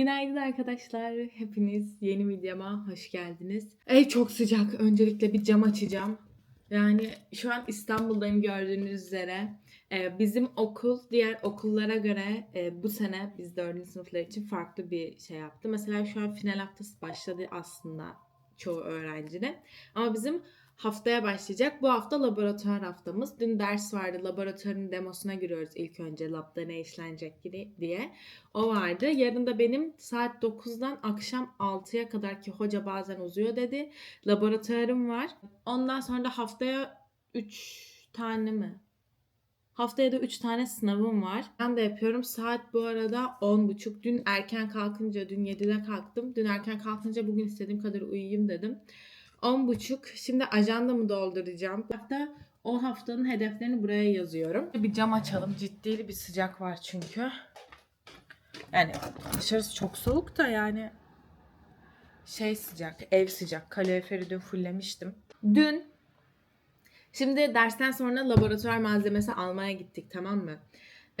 Günaydın arkadaşlar. Hepiniz yeni videoma hoş geldiniz. Ev çok sıcak. Öncelikle bir cam açacağım. Yani şu an İstanbul'dayım gördüğünüz üzere. Ee, bizim okul diğer okullara göre e, bu sene biz 4. sınıflar için farklı bir şey yaptı. Mesela şu an final haftası başladı aslında çoğu öğrencinin. Ama bizim haftaya başlayacak. Bu hafta laboratuvar haftamız. Dün ders vardı. Laboratuvarın demosuna giriyoruz ilk önce. Labda ne işlenecek diye. O vardı. Yarın da benim saat 9'dan akşam 6'ya kadar ki hoca bazen uzuyor dedi. Laboratuvarım var. Ondan sonra da haftaya 3 tane mi? Haftaya da 3 tane sınavım var. Ben de yapıyorum. Saat bu arada 10.30. Dün erken kalkınca, dün 7'de kalktım. Dün erken kalkınca bugün istediğim kadar uyuyayım dedim. 10.30. Şimdi ajandamı dolduracağım. Hatta o haftanın hedeflerini buraya yazıyorum. Bir cam açalım. Ciddi bir sıcak var çünkü. Yani dışarısı çok soğuk da yani şey sıcak, ev sıcak. Kaloriferi dün fullemiştim. Dün Şimdi dersten sonra laboratuvar malzemesi almaya gittik tamam mı?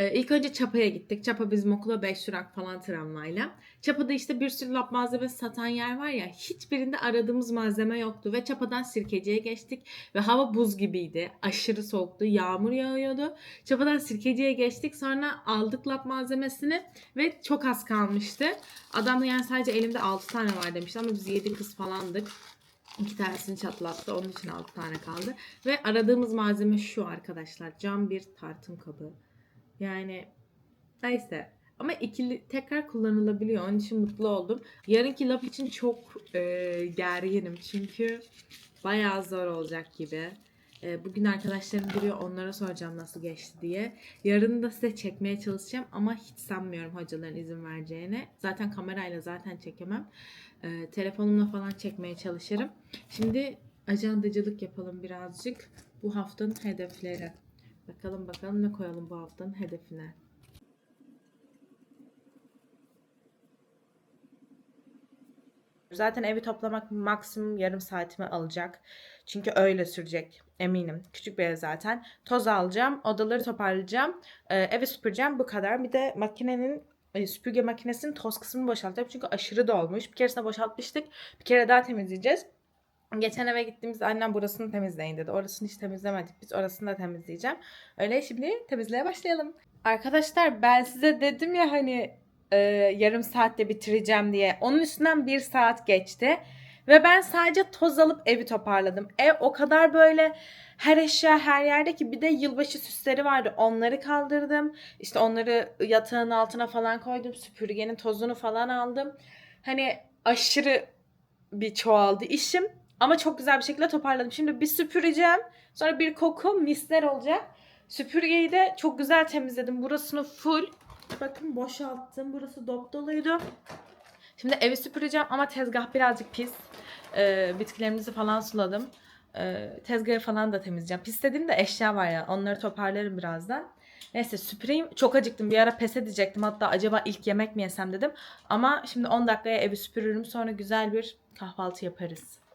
Ee, ilk önce Çapa'ya gittik. Çapa bizim okula 5 durak falan tramvayla. Çapa'da işte bir sürü lab malzemesi satan yer var ya hiçbirinde aradığımız malzeme yoktu. Ve Çapa'dan Sirkeci'ye geçtik. Ve hava buz gibiydi. Aşırı soğuktu. Yağmur yağıyordu. Çapa'dan Sirkeci'ye geçtik. Sonra aldık lab malzemesini ve çok az kalmıştı. Adam da yani sadece elimde 6 tane var demişti ama biz 7 kız falandık. İki tanesini çatlattı. Onun için 6 tane kaldı. Ve aradığımız malzeme şu arkadaşlar. Cam bir tartım kabı. Yani neyse. Ama ikili tekrar kullanılabiliyor. Onun için mutlu oldum. Yarınki lab için çok e, gerginim. Çünkü bayağı zor olacak gibi. E, bugün arkadaşlarım duruyor. Onlara soracağım nasıl geçti diye. Yarın da size çekmeye çalışacağım. Ama hiç sanmıyorum hocaların izin vereceğine. Zaten kamerayla zaten çekemem. E, telefonumla falan çekmeye çalışırım. Şimdi ajandacılık yapalım birazcık. Bu haftanın hedefleri. Bakalım bakalım ne koyalım bu haftanın hedefine. Zaten evi toplamak maksimum yarım saatimi alacak. Çünkü öyle sürecek eminim. Küçük bir ev zaten. Toz alacağım, odaları toparlayacağım, e, evi süpüreceğim bu kadar. Bir de makinenin e, süpürge makinesinin toz kısmını boşaltacağım. Çünkü aşırı dolmuş. Bir keresinde boşaltmıştık. Bir kere daha temizleyeceğiz. Geçen eve gittiğimizde annem burasını temizleyin dedi. Orasını hiç temizlemedik. Biz orasını da temizleyeceğim. Öyle şimdi temizliğe başlayalım. Arkadaşlar ben size dedim ya hani e, yarım saatte bitireceğim diye. Onun üstünden bir saat geçti. Ve ben sadece toz alıp evi toparladım. Ev o kadar böyle her eşya her yerde ki bir de yılbaşı süsleri vardı. Onları kaldırdım. İşte onları yatağın altına falan koydum. Süpürgenin tozunu falan aldım. Hani aşırı bir çoğaldı işim. Ama çok güzel bir şekilde toparladım. Şimdi bir süpüreceğim. Sonra bir koku misler olacak. Süpürgeyi de çok güzel temizledim. Burasını full. Bakın boşalttım. Burası dop doluydu. Şimdi evi süpüreceğim ama tezgah birazcık pis. Ee, bitkilerimizi falan suladım. Ee, tezgahı falan da temizleyeceğim. Pis dediğim de eşya var ya. Onları toparlarım birazdan. Neyse süpüreyim. Çok acıktım. Bir ara pes edecektim. Hatta acaba ilk yemek mi yesem dedim. Ama şimdi 10 dakikaya evi süpürürüm. Sonra güzel bir kahvaltı yaparız.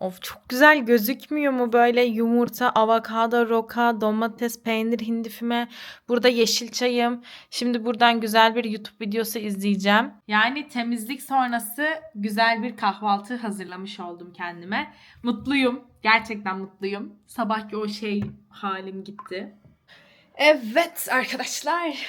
Of çok güzel gözükmüyor mu böyle yumurta, avokado, roka, domates, peynir, hindi. Burada yeşil çayım. Şimdi buradan güzel bir YouTube videosu izleyeceğim. Yani temizlik sonrası güzel bir kahvaltı hazırlamış oldum kendime. Mutluyum. Gerçekten mutluyum. Sabahki o şey halim gitti. Evet arkadaşlar.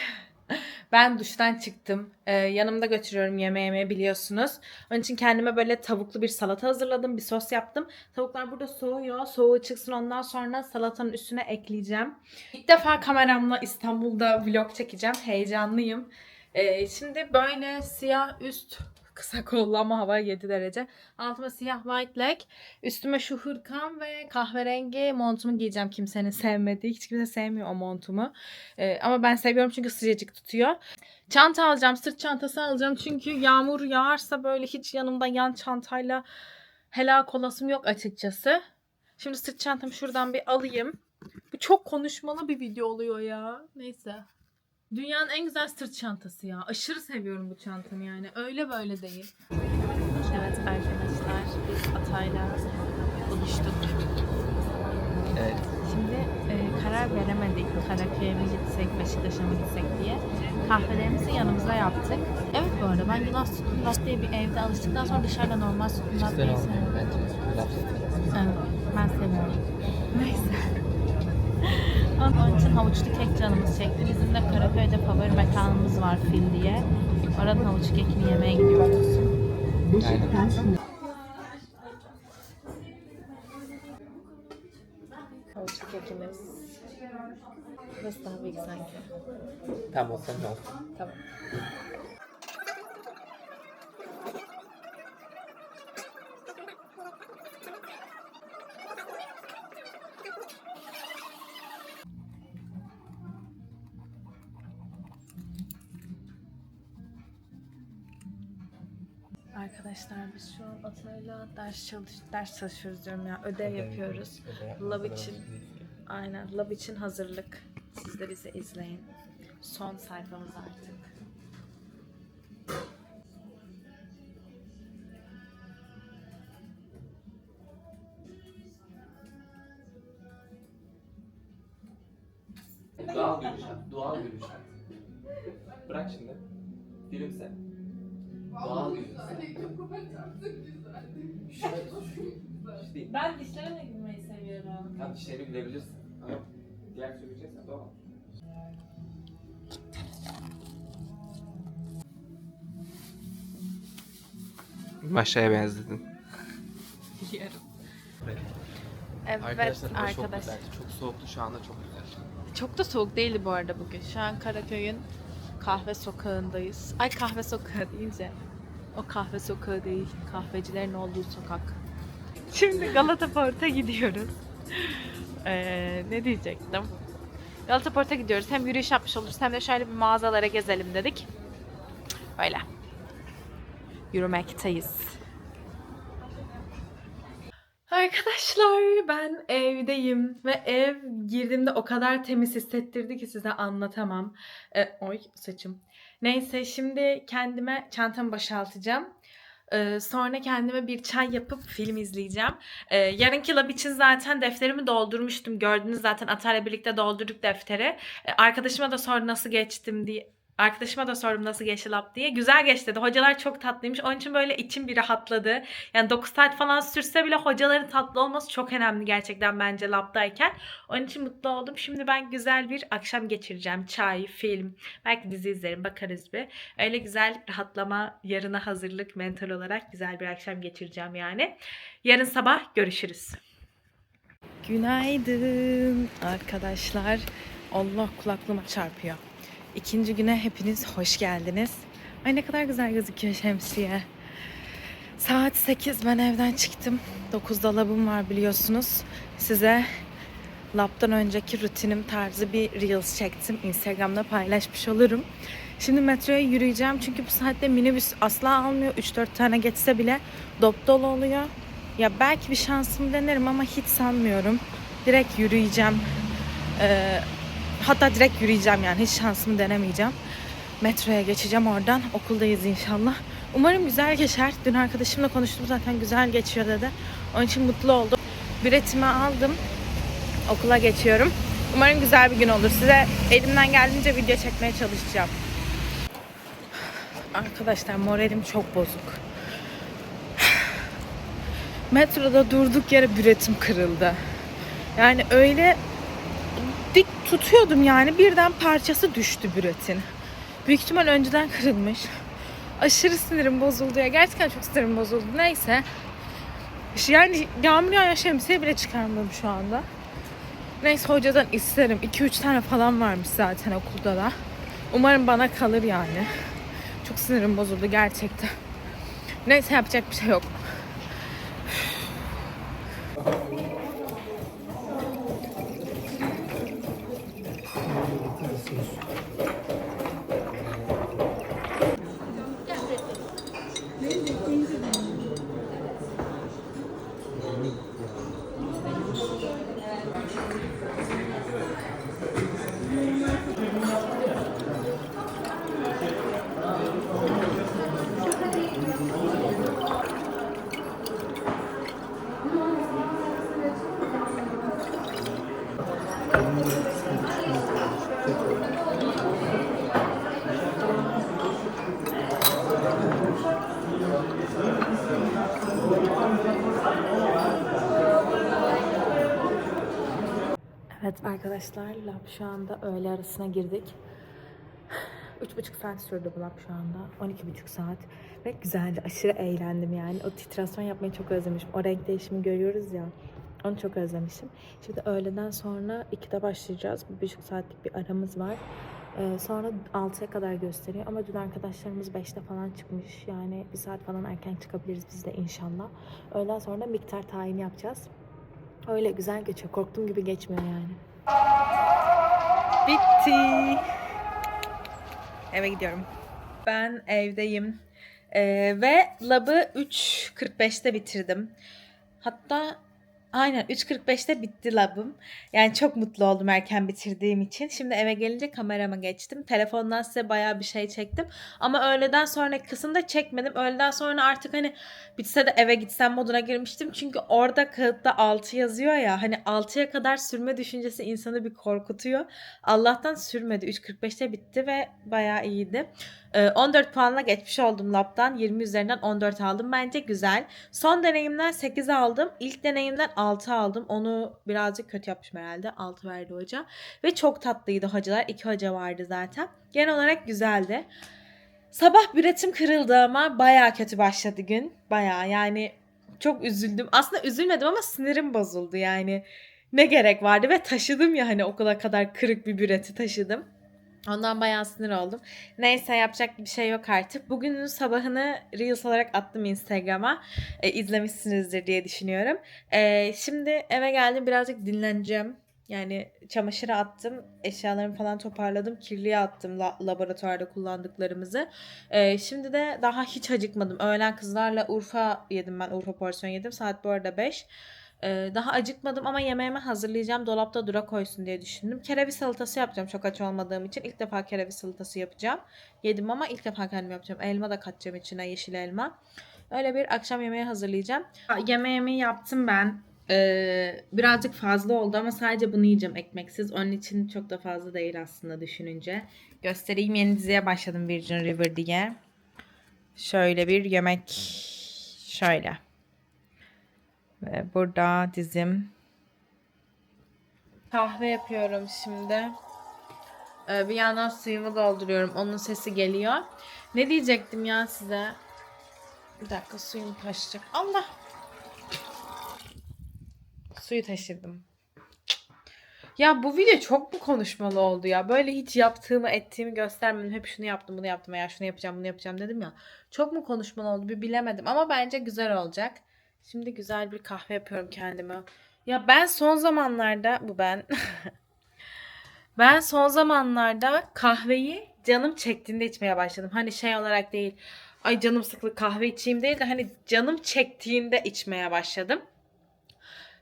Ben duştan çıktım. Ee, yanımda götürüyorum yemeğimi biliyorsunuz. Onun için kendime böyle tavuklu bir salata hazırladım. Bir sos yaptım. Tavuklar burada soğuyor. Soğuğu çıksın ondan sonra salatanın üstüne ekleyeceğim. İlk defa kameramla İstanbul'da vlog çekeceğim. Heyecanlıyım. Ee, şimdi böyle siyah üst kısa kollu ama hava 7 derece. Altıma siyah white leg. Üstüme şu hırkam ve kahverengi montumu giyeceğim kimsenin sevmediği. Hiç kimse sevmiyor o montumu. Ee, ama ben seviyorum çünkü sıcacık tutuyor. Çanta alacağım, sırt çantası alacağım. Çünkü yağmur yağarsa böyle hiç yanımda yan çantayla helak olasım yok açıkçası. Şimdi sırt çantamı şuradan bir alayım. Bu çok konuşmalı bir video oluyor ya. Neyse. Dünyanın en güzel sırt çantası ya. Aşırı seviyorum bu çantamı yani. Öyle böyle değil. Evet arkadaşlar biz Atay'la buluştuk. Evet. Şimdi e, karar veremedik Karaköy'e mi gitsek, Beşiktaş'a mı gitsek diye. Kahvelerimizi yanımıza yaptık. Evet bu arada ben yulaf sütlaç diye bir evde alıştıktan sonra dışarıda normal diye olmuyor seviyorum. Evet, ben seviyorum. Neyse. Onun için havuçlu kek canımız çekti. Bizim de Karaköy'de favori mekanımız var Fil diye. Oranın havuçlu kekini yemeye gidiyoruz. Aynen. Havuçlu kekimiz. Burası daha büyük sanki. Tam olsa ne olsun. Tamam. Çalış ders çalışıyoruz diyorum ya ödev yapıyoruz. Lab için aynen lab için hazırlık. Siz de bizi izleyin. Son sayfamız artık. Doğal gülüşen. Doğal gülüşen. Bırak şimdi. Gülümse. Doğal gülümse. Şu değil. Ben dişlerime gülmeyi seviyorum. Tam dişlerini gülebilirsin. Ama diğer türlü güleceksen doğal. Maşaya benzedin. Biliyorum. Evet Arkadaşlar arkadaş. çok güzeldi. Çok soğuktu şu anda çok güzel. Çok da soğuk değildi bu arada bugün. Şu an Karaköy'ün kahve sokağındayız. Ay kahve sokağı deyince. O kahve sokağı değil. Kahvecilerin olduğu sokak. Şimdi Galata Port'a gidiyoruz. Ee, ne diyecektim? Galata Port'a gidiyoruz. Hem yürüyüş yapmış oluruz hem de şöyle bir mağazalara gezelim dedik. Öyle. Yürümekteyiz. Arkadaşlar ben evdeyim ve ev girdiğimde o kadar temiz hissettirdi ki size anlatamam. E, oy saçım. Neyse şimdi kendime çantamı boşaltacağım. Ee, sonra kendime bir çay yapıp film izleyeceğim. Ee, yarınki lab için zaten defterimi doldurmuştum. Gördünüz zaten Atar'la birlikte doldurduk defteri. Ee, arkadaşıma da sordum nasıl geçtim diye. Arkadaşıma da sordum nasıl geçti lab diye. Güzel geçti dedi. Hocalar çok tatlıymış. Onun için böyle içim bir rahatladı. Yani 9 saat falan sürse bile hocaların tatlı olması çok önemli gerçekten bence labdayken. Onun için mutlu oldum. Şimdi ben güzel bir akşam geçireceğim. Çay, film, belki dizi izlerim, bakarız bir. Öyle güzel rahatlama, yarına hazırlık mental olarak güzel bir akşam geçireceğim yani. Yarın sabah görüşürüz. Günaydın arkadaşlar. Allah kulaklığıma çarpıyor. İkinci güne hepiniz hoş geldiniz. Ay ne kadar güzel gözüküyor şemsiye. Saat 8 ben evden çıktım. 9'da labım var biliyorsunuz. Size labdan önceki rutinim tarzı bir reels çektim. Instagram'da paylaşmış olurum. Şimdi metroya yürüyeceğim çünkü bu saatte minibüs asla almıyor. 3-4 tane geçse bile dop dolu oluyor. Ya belki bir şansım denerim ama hiç sanmıyorum. Direkt yürüyeceğim. Ee, hatta direkt yürüyeceğim yani hiç şansımı denemeyeceğim. Metroya geçeceğim oradan. Okuldayız inşallah. Umarım güzel geçer. Dün arkadaşımla konuştum zaten güzel geçiyor dedi. Onun için mutlu oldum. Biletimi aldım. Okula geçiyorum. Umarım güzel bir gün olur. Size elimden geldiğince video çekmeye çalışacağım. Arkadaşlar moralim çok bozuk. Metroda durduk yere büretim kırıldı. Yani öyle dik tutuyordum yani birden parçası düştü büretin. Büyük ihtimal önceden kırılmış. Aşırı sinirim bozuldu ya. Gerçekten çok sinirim bozuldu. Neyse. Yani yağmur yağıyor şemsiye bile çıkarmadım şu anda. Neyse hocadan isterim. 2-3 tane falan varmış zaten okulda da. Umarım bana kalır yani. Çok sinirim bozuldu gerçekten. Neyse yapacak bir şey yok. Arkadaşlar lab şu anda öğle arasına girdik. Üç buçuk saat sürdü bu lab şu anda. 12 buçuk saat. Ve güzeldi. Aşırı eğlendim yani. O titrasyon yapmayı çok özlemişim. O renk değişimi görüyoruz ya. Onu çok özlemişim. Şimdi öğleden sonra 2'de başlayacağız. Bir buçuk saatlik bir aramız var. Ee, sonra 6'ya kadar gösteriyor. Ama dün arkadaşlarımız 5'te falan çıkmış. Yani bir saat falan erken çıkabiliriz biz de inşallah. Öğleden sonra miktar tayin yapacağız. Öyle güzel geçiyor. Korktuğum gibi geçmiyor yani. Bitti. Eve gidiyorum. Ben evdeyim. Ee, ve labı 3.45'te bitirdim. Hatta aynen 3.45'te bitti labım. Yani çok mutlu oldum erken bitirdiğim için. Şimdi eve gelince kamerama geçtim. Telefondan size bayağı bir şey çektim. Ama öğleden sonraki kısımda çekmedim. Öğleden sonra artık hani bitse de eve gitsem moduna girmiştim. Çünkü orada kağıtta 6 yazıyor ya. Hani 6'ya kadar sürme düşüncesi insanı bir korkutuyor. Allah'tan sürmedi. 3.45'te bitti ve bayağı iyiydi. Ee, 14 puanla geçmiş oldum labdan. 20 üzerinden 14 aldım. Bence güzel. Son deneyimden 8 aldım. İlk deneyimden 6 aldım. Onu birazcık kötü yapmışım herhalde. 6 verdi hoca. Ve çok tatlıydı hocalar. 2 hoca vardı zaten. Genel olarak güzeldi. Sabah üretim kırıldı ama bayağı kötü başladı gün. Bayağı yani çok üzüldüm. Aslında üzülmedim ama sinirim bozuldu yani. Ne gerek vardı ve taşıdım ya hani okula kadar kırık bir büreti taşıdım. Ondan bayağı sinir oldum. Neyse yapacak bir şey yok artık. Bugünün sabahını Reels olarak attım Instagram'a. E, izlemişsinizdir diye düşünüyorum. E, şimdi eve geldim birazcık dinleneceğim. Yani çamaşıra attım, eşyalarımı falan toparladım, kirliye attım la- laboratuvarda kullandıklarımızı. E, şimdi de daha hiç acıkmadım. Öğlen kızlarla Urfa yedim ben, Urfa porsiyon yedim. Saat bu arada 5. Ee, daha acıkmadım ama yemeğimi hazırlayacağım. Dolapta dura koysun diye düşündüm. Kereviz salatası yapacağım çok aç olmadığım için. İlk defa kereviz salatası yapacağım. Yedim ama ilk defa kendim yapacağım. Elma da katacağım içine yeşil elma. Öyle bir akşam yemeği hazırlayacağım. Ha, Yemeğimi yaptım ben. Ee, birazcık fazla oldu ama sadece bunu yiyeceğim ekmeksiz. Onun için çok da fazla değil aslında düşününce. Göstereyim yeni diziye başladım Virgin River diye. Şöyle bir yemek. Şöyle. Ve burada dizim. Kahve yapıyorum şimdi. Ee, bir yandan suyumu dolduruyorum. Onun sesi geliyor. Ne diyecektim ya size? Bir dakika suyum taşacak. Allah! Suyu taşırdım. Ya bu video çok mu konuşmalı oldu ya? Böyle hiç yaptığımı ettiğimi göstermedim. Hep şunu yaptım bunu yaptım veya şunu yapacağım bunu yapacağım dedim ya. Çok mu konuşmalı oldu bir bilemedim. Ama bence güzel olacak. Şimdi güzel bir kahve yapıyorum kendime. Ya ben son zamanlarda bu ben. ben son zamanlarda kahveyi canım çektiğinde içmeye başladım. Hani şey olarak değil. Ay canım sıklı kahve içeyim değil de hani canım çektiğinde içmeye başladım.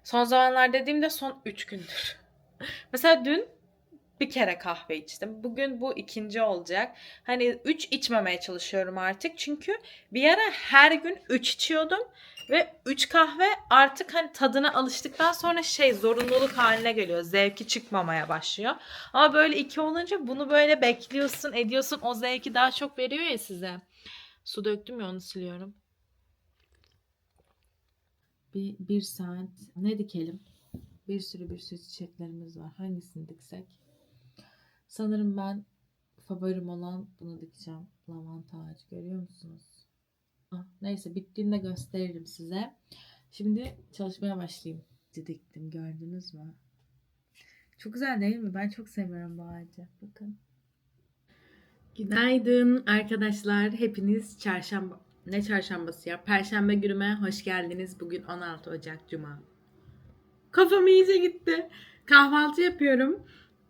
Son zamanlar dediğimde son 3 gündür. Mesela dün bir kere kahve içtim. Bugün bu ikinci olacak. Hani 3 içmemeye çalışıyorum artık. Çünkü bir ara her gün 3 içiyordum. Ve 3 kahve artık hani tadına alıştıktan sonra şey zorunluluk haline geliyor. Zevki çıkmamaya başlıyor. Ama böyle iki olunca bunu böyle bekliyorsun, ediyorsun. O zevki daha çok veriyor ya size. Su döktüm ya onu siliyorum. Bir, bir saat ne dikelim? Bir sürü bir sürü çiçeklerimiz var. Hangisini diksek? Sanırım ben favorim olan bunu dikeceğim. Lavanta ağacı görüyor musunuz? Ah, Neyse bittiğinde gösteririm size. Şimdi çalışmaya başlayayım. Diktim gördünüz mü? Çok güzel değil mi? Ben çok seviyorum bu ağacı. Bakın. Günaydın arkadaşlar. Hepiniz çarşamba ne çarşambası ya? Perşembe günüme hoş geldiniz. Bugün 16 Ocak Cuma. Kafam iyice gitti. Kahvaltı yapıyorum.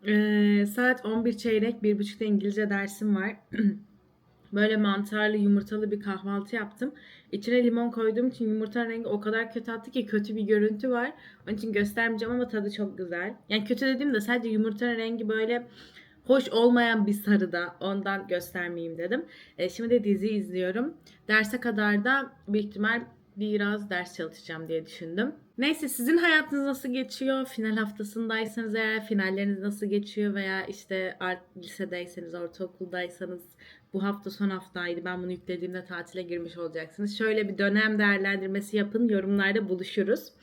Ee, saat 11 çeyrek. 1.30'da İngilizce dersim var. Böyle mantarlı yumurtalı bir kahvaltı yaptım. İçine limon koyduğum için yumurtanın rengi o kadar kötü attı ki kötü bir görüntü var. Onun için göstermeyeceğim ama tadı çok güzel. Yani kötü dediğimde sadece yumurtanın rengi böyle hoş olmayan bir sarıda. Ondan göstermeyeyim dedim. E, şimdi de dizi izliyorum. Derse kadar da büyük ihtimal biraz ders çalışacağım diye düşündüm. Neyse sizin hayatınız nasıl geçiyor? Final haftasındaysanız eğer finalleriniz nasıl geçiyor veya işte art lisedeyseniz, ortaokuldaysanız bu hafta son haftaydı. Ben bunu yüklediğimde tatile girmiş olacaksınız. Şöyle bir dönem değerlendirmesi yapın. Yorumlarda buluşuruz.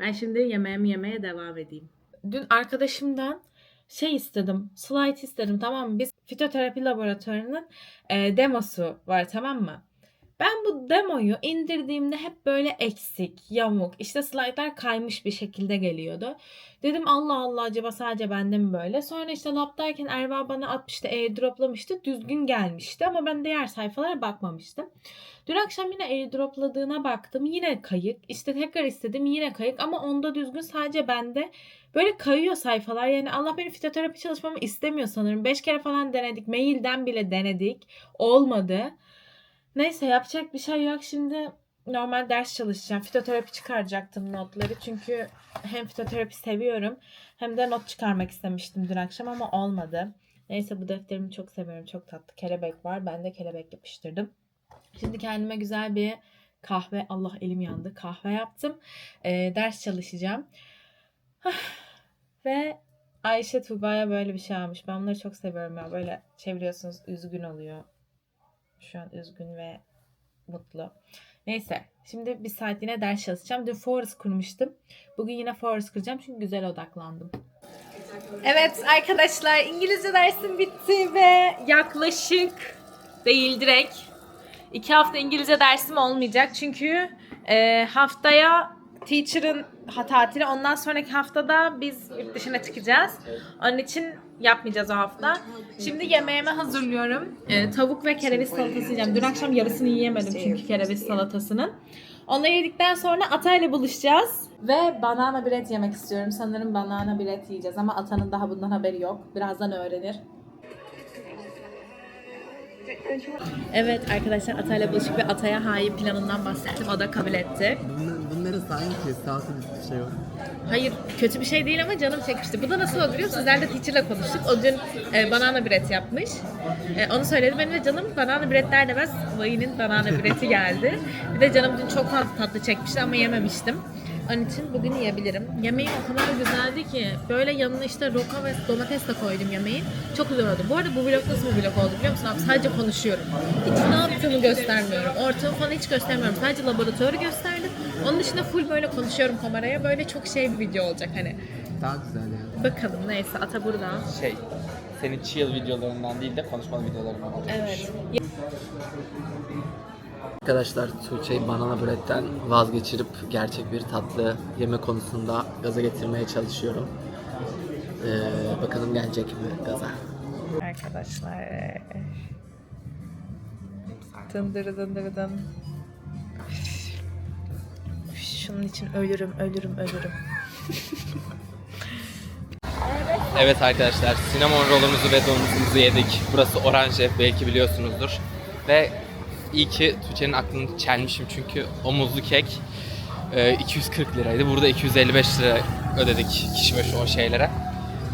Ben şimdi yemeğimi yemeye devam edeyim. dün arkadaşımdan şey istedim. Slide istedim tamam mı? Biz fitoterapi laboratuvarının e, demosu var tamam mı? Ben bu demoyu indirdiğimde hep böyle eksik, yamuk, işte slaytlar kaymış bir şekilde geliyordu. Dedim Allah Allah acaba sadece bende mi böyle? Sonra işte labdayken Erva bana atmıştı, airdroplamıştı. Düzgün gelmişti ama ben diğer sayfalara bakmamıştım. Dün akşam yine airdropladığına baktım. Yine kayık. İşte tekrar istedim yine kayık ama onda düzgün sadece bende. Böyle kayıyor sayfalar. Yani Allah benim fitoterapi çalışmamı istemiyor sanırım. Beş kere falan denedik. Mailden bile denedik. Olmadı. Neyse yapacak bir şey yok. Şimdi normal ders çalışacağım. Fitoterapi çıkaracaktım notları. Çünkü hem fitoterapi seviyorum hem de not çıkarmak istemiştim dün akşam ama olmadı. Neyse bu defterimi çok seviyorum. Çok tatlı. Kelebek var. Ben de kelebek yapıştırdım. Şimdi kendime güzel bir kahve. Allah elim yandı. Kahve yaptım. Ee, ders çalışacağım. Ve Ayşe Tuğba'ya böyle bir şey almış. Ben bunları çok seviyorum ya. Böyle çeviriyorsunuz üzgün oluyor. Şu an üzgün ve mutlu. Neyse. Şimdi bir saat yine ders çalışacağım. Dün Forest kurmuştum. Bugün yine Forest kuracağım çünkü güzel odaklandım. Evet arkadaşlar İngilizce dersim bitti ve yaklaşık değil direkt iki hafta İngilizce dersim olmayacak. Çünkü e, haftaya teacher'ın tatili ondan sonraki haftada biz yurt dışına çıkacağız. Onun için yapmayacağız o hafta. Şimdi yemeğimi hazırlıyorum. E, tavuk ve kereviz salatası yiyeceğim. Dün akşam yarısını yiyemedim çünkü kereviz salatasının. Onları yedikten sonra Atay'la buluşacağız. Ve banana bread yemek istiyorum. Sanırım banana bread yiyeceğiz ama Ata'nın daha bundan haberi yok. Birazdan öğrenir. Evet arkadaşlar Atay'la buluştuk ve Atay'a hain planından bahsettim. O da kabul etti. Bunlar, bunları sanki sağlıklı bir şey yok. Hayır kötü bir şey değil ama canım çekmişti. Bu da nasıl oldu biliyor musun? Sizlerle teacher'la konuştuk. O dün e, banana bread yapmış. E, onu söyledim. Benim de canım banana bread der demez Vay'nin banana bread'i geldi. Bir de canım dün çok fazla tatlı çekmişti ama yememiştim. Onun için bugün yiyebilirim. Yemeğim o kadar güzeldi ki böyle yanına işte roka ve domates de koydum yemeğin. Çok güzel oldu. Bu arada bu vlog nasıl bir vlog oldu biliyor musun? Abi sadece konuşuyorum. Hiç ne yaptığımı göstermiyorum. Ortamı falan hiç göstermiyorum. Sadece laboratuvarı gösterdim. Onun dışında full böyle konuşuyorum kameraya. Böyle çok şey bir video olacak hani. Daha güzel yani. Bakalım neyse ata burada. Şey, senin chill videolarından değil de konuşmalı videolarından olacak. Evet. Arkadaşlar Tuğçe'yi banana bread'den vazgeçirip gerçek bir tatlı yeme konusunda gaza getirmeye çalışıyorum. Ee, bakalım gelecek mi gaza. Arkadaşlar. Dındırı dındırı dın. Şunun için ölürüm, ölürüm, ölürüm. Evet arkadaşlar, sinemon rolumuzu ve donumuzu yedik. Burası Orange, belki biliyorsunuzdur. Ve iyi ki Tuğçe'nin aklını çelmişim çünkü o muzlu kek e, 240 liraydı. Burada 255 lira ödedik kişi başı o şeylere.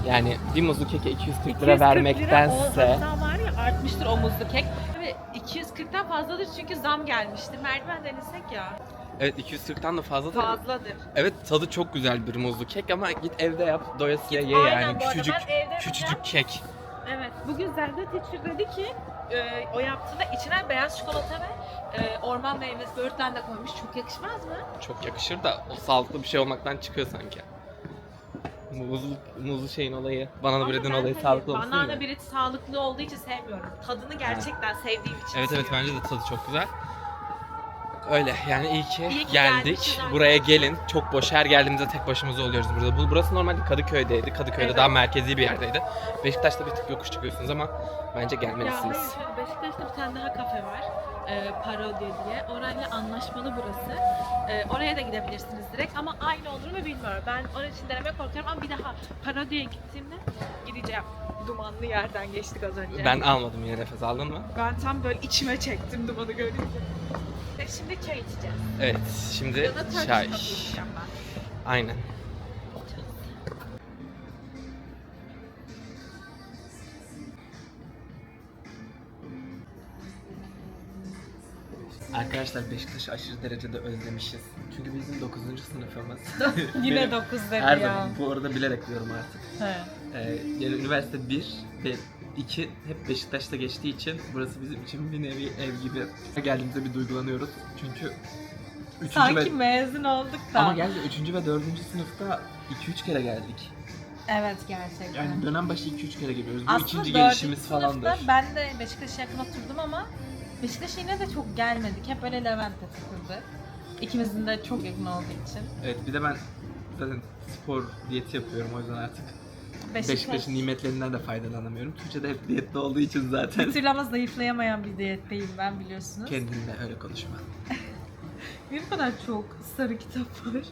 Yani bir muzlu keke 240 lira vermektense... hatta var ya artmıştır o muzlu kek. Ve 240'tan fazladır çünkü zam gelmiştir. Merdiven denesek ya. Evet 240'tan da fazla da. Fazladır. Evet tadı çok güzel bir muzlu kek ama git evde yap doyasıya ye Aynen, yani. bu arada Küçücük ben evde küçücük yapacağım. kek. Evet. Bugün Zerre Teacher dedi ki e, o yaptığında içine beyaz çikolata ve e, orman meyvesi böğürtlen de koymuş. Çok yakışmaz mı? Çok yakışır da o sağlıklı bir şey olmaktan çıkıyor sanki. Muzlu, muzlu şeyin olayı, banana bread'in olayı hani sağlıklı olsun Banana bread sağlıklı olduğu için sevmiyorum. Tadını gerçekten sevdiğim için Evet evet seviyorum. bence de tadı çok güzel. Öyle yani iyi ki, İyi ki geldik. Buraya gelin. Çok boş her geldiğimizde tek başımıza oluyoruz burada. Bu burası normalde Kadıköy'deydi. Kadıköy'de Evet. daha merkezi bir yerdeydi. Beşiktaş'ta bir tık yokuş çıkıyorsunuz ama bence Ya gelmelisiniz. hayır, Beşiktaş'ta bir tane daha kafe var. E, Parodi diye. Orayla anlaşmalı burası. E, oraya da gidebilirsiniz direkt ama aynı olur mu bilmiyorum. Ben onun için denemeye korkuyorum ama bir daha Parodi'ye gittiğimde gideceğim. Dumanlı yerden geçtik az önce. Ben almadım yine nefes aldın mı? Ben tam böyle içime çektim dumanı görünce. Ve şimdi çay içeceğiz. Evet şimdi Ya da Turkish çay. coffee içeceğim ben. Aynen. Arkadaşlar Beşiktaş'ı aşırı derecede özlemişiz. Çünkü bizim 9. sınıfımız. Yine Benim 9 dedi Her ya. zaman bu arada bilerek diyorum artık. He. Ee, yani üniversite 1 ve 2 hep Beşiktaş'ta geçtiği için burası bizim için bir nevi ev gibi. Geldiğimizde bir duygulanıyoruz. Çünkü 3. Sanki ve... mezun olduk da. Ama geldi 3. ve 4. sınıfta 2-3 kere geldik. Evet gerçekten. Yani dönem başı 2-3 kere geliyoruz. Bu Aslında ikinci gelişimiz falandır. Ben de Beşiktaş'a yakın oturdum ama Beşiktaş'a yine de çok gelmedik. Hep böyle Levent'te takıldık. İkimizin de çok yakın olduğu için. Evet bir de ben zaten spor diyeti yapıyorum o yüzden artık Beşiktaş, Beşiktaş'ın nimetlerinden de faydalanamıyorum. Tuğçe de hep diyette olduğu için zaten bir türlü ama zayıflayamayan bir diyetteyim ben biliyorsunuz. kendinle öyle konuşma. Niye bu kadar çok sarı kitap var?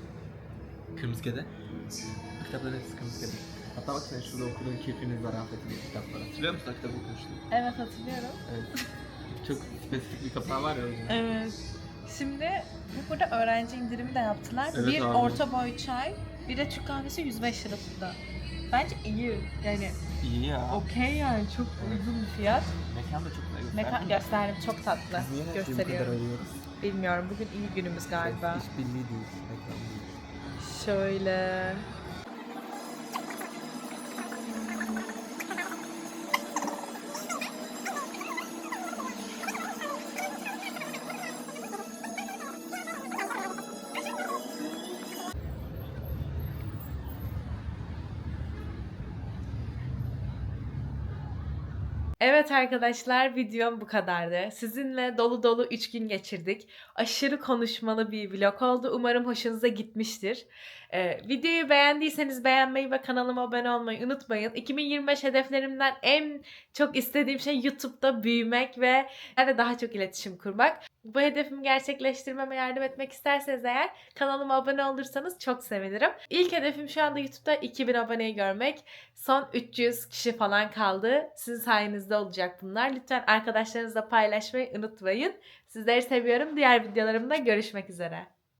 Kırmızı Kedi. Kitapların hepsi Kırmızı Kedi. Hatta bak sen şurada okuduğun Kirpiniz Zarafet'in kitapları. Hatırlıyor musun kitabı okumuştun? Evet hatırlıyorum. Evet. Çok spesifik bir kapağı var ya. Evet. Şimdi bu burada öğrenci indirimi de yaptılar. Evet bir abi. orta boy çay, bir de Türk kahvesi 105 lira burada. Bence iyi. Yani İyi ya. okey yani çok uygun bir fiyat. Mekan da çok güzel. Mekan gösterdim çok tatlı. Biz niye her şeyi bu kadar Gösteriyorum. övüyoruz? Bilmiyorum bugün iyi günümüz galiba. İş birliği değil. Mekan değil. Şöyle. Evet arkadaşlar videom bu kadardı. Sizinle dolu dolu 3 gün geçirdik. Aşırı konuşmalı bir vlog oldu. Umarım hoşunuza gitmiştir. Ee, videoyu beğendiyseniz beğenmeyi ve kanalıma abone olmayı unutmayın. 2025 hedeflerimden en çok istediğim şey YouTube'da büyümek ve daha çok iletişim kurmak. Bu hedefimi gerçekleştirmeme yardım etmek isterseniz eğer kanalıma abone olursanız çok sevinirim. İlk hedefim şu anda YouTube'da 2000 aboneyi görmek. Son 300 kişi falan kaldı. Sizin sayenizde olacak bunlar. Lütfen arkadaşlarınızla paylaşmayı unutmayın. Sizleri seviyorum. Diğer videolarımda görüşmek üzere.